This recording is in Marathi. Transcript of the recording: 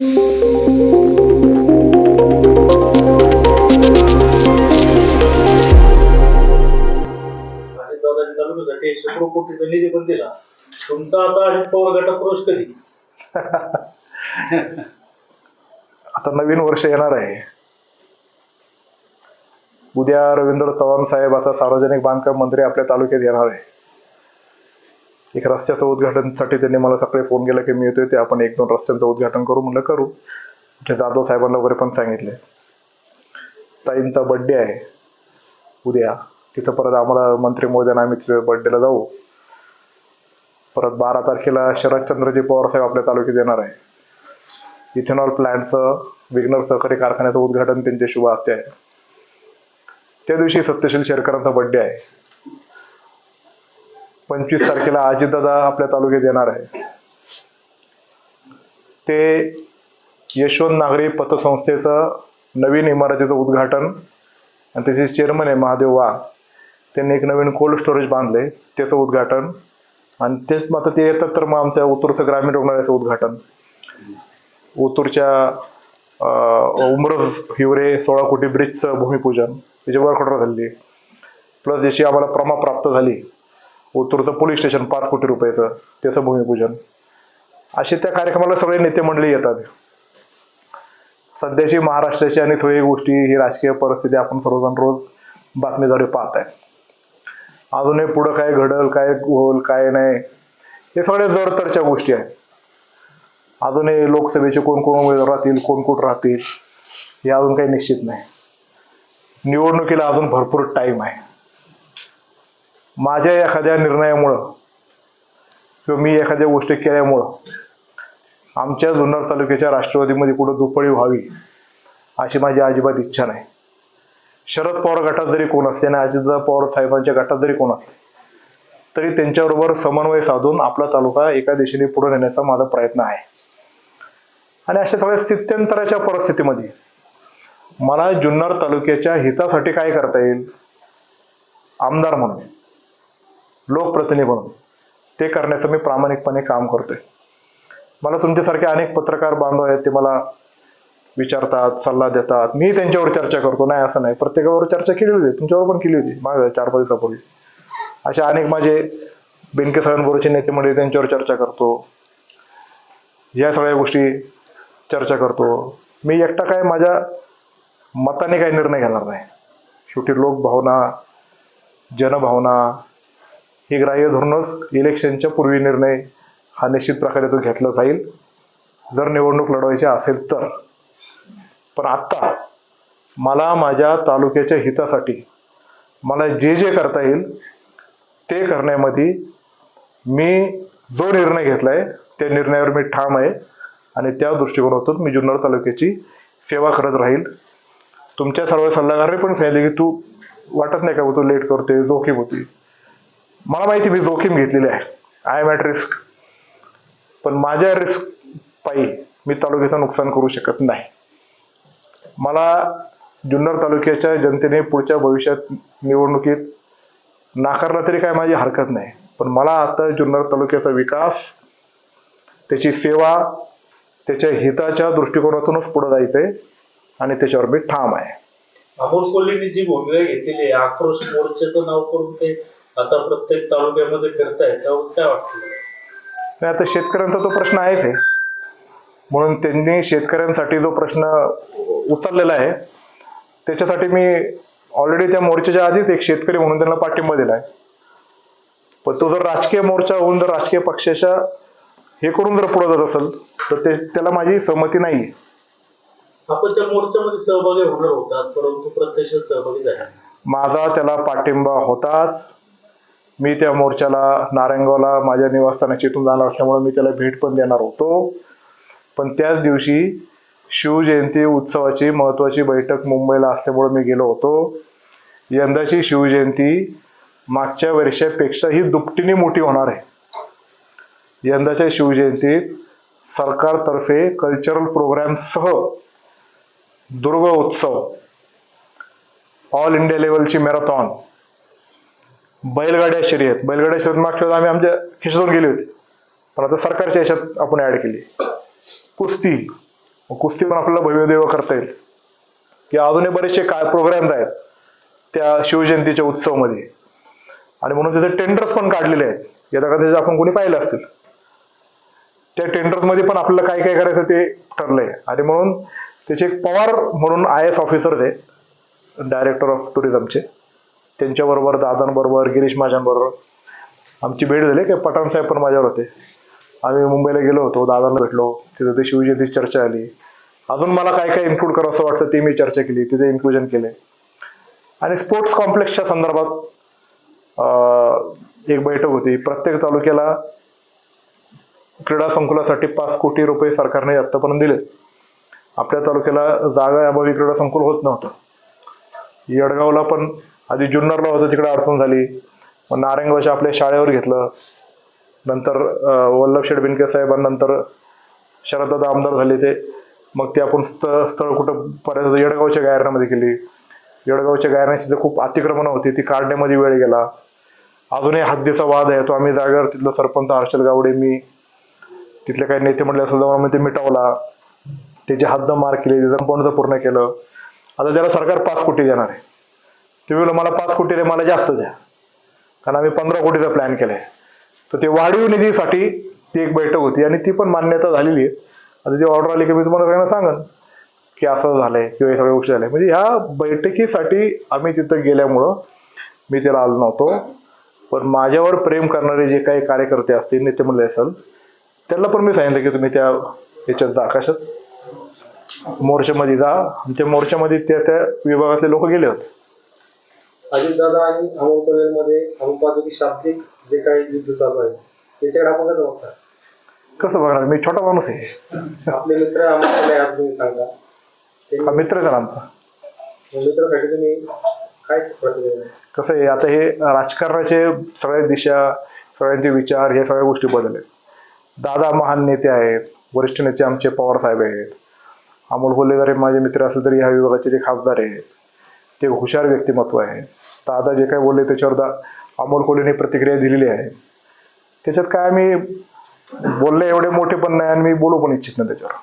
निधी पण दिला. तुमचा आता अजित पवार गटात प्रवेश कधी? आता नवीन वर्ष येणार आहे. उद्या रवींद्र चव्हाण साहेब आता सार्वजनिक बांधकाम मंत्री आपल्या तालुक्यात येणार आहे. एक रस्त्याचं उद्घाटनसाठी त्यांनी मला सकाळी फोन केला की मी येतोय ते आपण एक दोन रस्त्यांचं उद्घाटन करू. म्हणलं करू. ते जाधव साहेबांना वगैरे पण सांगितले ताईंचा बड्डे आहे. उद्या. तिथं परत आम्हाला मंत्री महोदयांना आम्ही तिथे बर्थडेला जाऊ. परत बारा तारखेला शरदचंद्रजी पवार साहेब आपल्या तालुक्यात येणार आहे. इथेनॉल प्लॅन्टचं विग्नर सहकारी कारखान्याचं उद्घाटन त्यांच्या शुभ हस्ते आहे. त्या दिवशी सत्यशील शेरकरांचा बड्डे आहे. पंचवीस तारखेला आजीदादा आपल्या तालुक्यात येणार आहे. ते यशवंत नागरी पतसंस्थेचं नवीन इमारतीचं उद्घाटन आणि त्याचे चेअरमन आहे महादेव वा. त्यांनी एक नवीन कोल्ड स्टोरेज बांधले त्याचं उद्घाटन. आणि तेच मग आता ते येतात तर मग आमच्या उत्तूरचं ग्रामीण रुग्णालयाचं उद्घाटन. ओतूरच्या उमरज हिवरे सोळा कोटी ब्रिजचं भूमिपूजन त्याची वर्क ऑर्डर झाली प्लस जशी आम्हाला प्रमा प्राप्त झाली ओतूरचं पोलीस स्टेशन पाच कोटी रुपयाचं त्याचं भूमिपूजन. असे त्या कार्यक्रमाला सगळे नेते मंडळी येतात. सध्याची महाराष्ट्राची आणि सगळी गोष्टी ही राजकीय परिस्थिती आपण सर्वजण रोज बातमीद्वारे पाहत आहे अजूनही पुढं काय घडल काय होल काय नाही हे सगळे जरतरच्या गोष्टी आहेत. अजूनही लोकसभेचे कोण कोण उमेदवार राहतील कोण कोण राहतील हे अजून काही निश्चित नाही. निवडणुकीला अजून भरपूर टाइम आहे. माझ्या एखाद्या निर्णयामुळं किंवा मी एखाद्या गोष्टी केल्यामुळं आमच्या जुन्नर तालुक्याच्या राष्ट्रवादीमध्ये कुठं दुपळी व्हावी अशी माझी अजिबात इच्छा नाही. शरद पवार गटात जरी कोण असले आणि अजितदादा पवार साहेबांच्या गटात जरी कोण असले तरी त्यांच्याबरोबर समन्वय साधून आपला तालुका एका दिशेने पुढे नेण्याचा माझा प्रयत्न आहे. आणि अशा सगळ्या स्थित्यंतराच्या परिस्थितीमध्ये मला जुन्नर तालुक्याच्या हितासाठी काय करता येईल? आमदार म्हणून. लोकप्रतिनिधी बनून ते करण्याचं मी प्रामाणिकपणे काम करतोय. मला तुमच्यासारखे अनेक पत्रकार बांधव आहेत ते मला विचारतात सल्ला देतात. मी त्यांच्यावर चर्चा करतो. नाही असं नाही. प्रत्येकावर चर्चा केली होती तुमच्यावर पण केली होती. माग चार पाच दिवसापूर्वी. असे अनेक माझे बेनके सरांबरोबरचे नेते म्हणजे त्यांच्यावर चर्चा करतो. या सगळ्या गोष्टी चर्चा करतो. मी एकटा काय माझ्या मताने काही निर्णय घेणार नाही. शेवटी लोकभावना जनभावना ही ग्राह्य धरूनच इलेक्शनच्या पूर्वी निर्णय हा निश्चित प्रकारे तो घेतला जाईल. जर निवडणूक लढवायची असेल तर. पण आत्ता मला माझ्या तालुक्याच्या हितासाठी मला जे जे करता येईल ते करण्यामध्ये मी जो निर्णय घेतलाय त्या निर्णयावर मी ठाम आहे आणि त्या दृष्टिकोनातून मी जुन्नर तालुक्याची सेवा करत राहील. तुमच्या सर्व सल्लागारने पण सांगितले की तू वाटत नाही का तू लेट करतोय जोखीम होती. मला माहिती मी जोखीम घेतलेली आहे. आय एम ॲट रिस्क पण माझ्या रिस्क पायी मी तालुक्याचं नुकसान करू शकत नाही. मला जुन्नर तालुक्याच्या जनतेने पुढच्या भविष्यात निवडणुकीत नाकारला तरी काय माझी हरकत नाही. पण मला आता जुन्नर तालुक्याचा विकास त्याची सेवा त्याच्या हिताच्या दृष्टिकोनातूनच पुढे जायचंय आणि त्याच्यावर मी ठाम आहे. अमोल कोल्हेंनी जी भूमिका घेतलेली आहे आक्रोश मोर्चाचं नाव करून ते आता प्रत्येक तालुक्यामध्ये फिरतायत त्यावर काय वाटतं? आणि आता शेतकऱ्यांचा तो प्रश्न आहेच आहे. म्हणून त्यांनी शेतकऱ्यांसाठी जो प्रश्न उचललेला आहे त्याच्यासाठी मी ऑलरेडी त्या मोर्चाच्या आधीच एक शेतकरी म्हणून त्यांना पाठिंबा दिलाय पण तो जर राजकीय मोर्चा होऊन जर राजकीय पक्षाच्या हे करून जर पुढे जात असेल तर ते त्याला माझी सहमती नाही आपण त्या मोर्चामध्ये सहभागी होणार होतात परंतु प्रत्यक्ष सहभागी झाला नाही. माझा त्याला पाठिंबा होताच. मी त्या मोर्चाला नारायणगावला माझ्या निवासस्थानाची इथून जाणार असल्यामुळे मी त्याला भेट पण देणार होतो. पण त्याच दिवशी शिवजयंती उत्सवाची महत्वाची बैठक मुंबईला असल्यामुळे मी गेलो होतो. यंदाची शिवजयंती मागच्या वर्षापेक्षाही दुपटीने मोठी होणार आहे. यंदाच्या शिवजयंतीत सरकारतर्फे कल्चरल प्रोग्रामसह दुर्ग उत्सव ऑल इंडिया लेवलची मॅरेथॉन बैलगाड्या शर्यत. बैलगाड्या शर्यत मागच्या वेळेस आम्ही आमच्या खिशातून गेली होती. पण आता सरकारच्या याच्यात आपण ऍड केली. कुस्ती. कुस्ती पण आपल्याला भव्यदेव करता येईल. की अजूनही बरेचसे काय प्रोग्राम्स आहेत त्या शिवजयंतीच्या उत्सवमध्ये. आणि म्हणून त्याचे टेंडर्स पण काढलेले आहेत. येत्या कदाचित आपण कोणी पाहिले असतील त्या टेंडर्समध्ये पण आपल्याला काय काय करायचं ते ठरलंय. आणि म्हणून त्याचे एक पवार म्हणून आय एस ऑफिसर आहेत डायरेक्टर ऑफ टुरिझमचे त्यांच्याबरोबर दादांबरोबर गिरीश माझ्यांबरोबर. आमची भेट झाली काही पठाण साहेब पण माझ्यावर होते. आम्ही मुंबईला गेलो होतो दादांना भेटलो. तिथं ते शिवजयंती चर्चा आली. अजून मला काय काय इन्क्लूड करावं असं वाटतं ते मी चर्चा केली. तिथे इन्क्लुजन केले. आणि स्पोर्ट्स कॉम्प्लेक्सच्या संदर्भात एक बैठक होती. प्रत्येक तालुक्याला क्रीडा संकुलासाठी पाच कोटी रुपये सरकारने आत्तापर्यंत दिले आपल्या तालुक्याला जागा अभावी क्रीडा संकुल होत नव्हतं. येडगावला पण आधी जुन्नरला होतं तिकडे अडचण झाली. मग नारायणगावच्या आपल्या शाळेवर घेतलं. नंतर वल्लभ शेडबिनके साहेबांनंतर शरददादा आमदार झाले ते. मग ते आपण स्थळ स्थळ कुठं पर्यंत येडगावच्या गायरण्यामध्ये केली येडगावच्या गायरण्याची तर खूप अतिक्रमणं होती. ती काढण्यामध्ये वेळ गेला. अजूनही हद्दीचा वाद आहे. तो आम्ही जागेवर तिथलं सरपंच हर्षल गावडे मी तिथले काही नेते म्हटले असं जाऊन आम्ही ते मिटवला. त्याची हद्द मार केली. त्याचं कंपाऊंडचं पूर्ण केलं. आता त्याला सरकार पाच कोटी देणार आहे. ते वेळेला मला पाच कोटी रे मला जास्त द्या. कारण आम्ही पंधरा कोटीचा प्लॅन केलाय. तर ते वाढीव निधीसाठी ती एक बैठक होती आणि ती पण मान्यता झालेली आहे. आता ती ऑर्डर आली की मी तुम्हाला सगळ्यांना सांगन की असं झालंय किंवा हे सगळ्या गोष्टी झाल्या. म्हणजे ह्या बैठकीसाठी आम्ही तिथं गेल्यामुळं मी त्याला आलो नव्हतो. पण माझ्यावर प्रेम करणारे जे काही कार्यकर्ते असतील नेते म्हणले असेल त्यांना पण मी सांगितलं की तुम्ही त्या याच्यात जा कशात? मोर्चामध्ये जा. आमच्या मोर्चामध्ये त्या त्या विभागातले लोक गेले होते. अजितदादा आणि अमोल पटेल मध्ये आपण पाहतो की शाब्दिक जे काही युद्ध चालू आहे त्याच्याकडे आपण कसं बघता कसं बघणार? मी छोटा माणूस आहे. आपले मित्र अमोल आज तुम्ही सांगा? हा त्यांनी मित्रच आहे ना आमचा. मित्रासाठी तुम्ही काय प्रतिक्रिया द्याल? कसं आहे आता हे राजकारणाचे सगळ्या दिशा सगळ्यांचे विचार हे सगळ्या गोष्टी बदलले दादा महान नेते आहेत वरिष्ठ नेते आमचे पवार साहेब आहेत. अमोल कोल्हे जरी माझे मित्र असले तरी ह्या विभागाचे जे खासदार आहेत. ते हुशार व्यक्तिमत्व आहे. दादा जे काय बोलले त्याच्यावर दा अमोल कोल्हेने प्रतिक्रिया दिलेली आहे. त्याच्यात काय आम्ही बोलले एवढे मोठे पण नाही आणि मी बोलू पण इच्छित नाही त्याच्यावर.